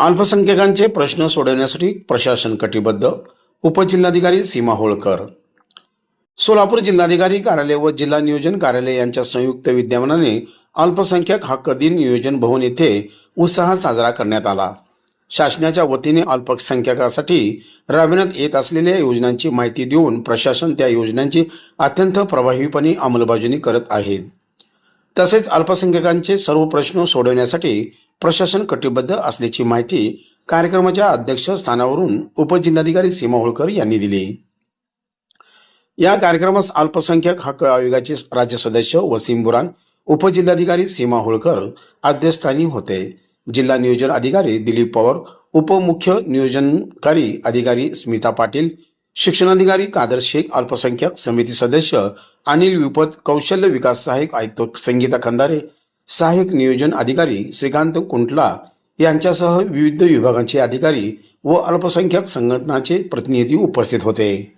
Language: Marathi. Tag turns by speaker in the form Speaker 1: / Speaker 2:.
Speaker 1: अल्पसंख्याकांचे प्रश्न सोडवण्यासाठी प्रशासन कटिबद्ध उपजिल्हाधिकारी सीमा होळकर. सोलापूर जिल्हाधिकारी कार्यालय व जिल्हा नियोजन कार्यालय यांच्या संयुक्त विद्यमानाने अल्पसंख्याक हक्क दिन नियोजन भवन येथे उत्साहात साजरा करण्यात आला. शासनाच्या वतीने अल्पसंख्याकासाठी राबविण्यात येत असलेल्या योजनांची माहिती देऊन प्रशासन त्या योजनांची अत्यंत प्रभावीपणे अंमलबजावणी करत आहे. तसेच अल्पसंख्याकांचे सर्व प्रश्न सोडवण्यासाठी प्रशासन कटिबद्ध असल्याची माहिती कार्यक्रमाच्या अध्यक्षस्थानावरून उपजिल्हाधिकारी सीमा होळकर यांनी दिली. या कार्यक्रमास अल्पसंख्याक हक्क आयोगाचे राज्य सदस्य वसीम बुरान उपजिल्हाधिकारी सीमा होळकर अध्यक्षस्थानी होते. जिल्हा नियोजन अधिकारी दिलीप पवार उपमुख्य नियोजनकारी अधिकारी स्मिता पाटील शिक्षणाधिकारी कादर शेख अल्पसंख्याक समिती सदस्य अनिल विपत कौशल्य विकास सहाय्यक आयुक्त संगीता खंदारे सहाय्यक नियोजन अधिकारी श्रीकांत कुंटला यांच्यासह विविध विभागांचे अधिकारी व अल्पसंख्याक संघटनाचे प्रतिनिधी उपस्थित होते.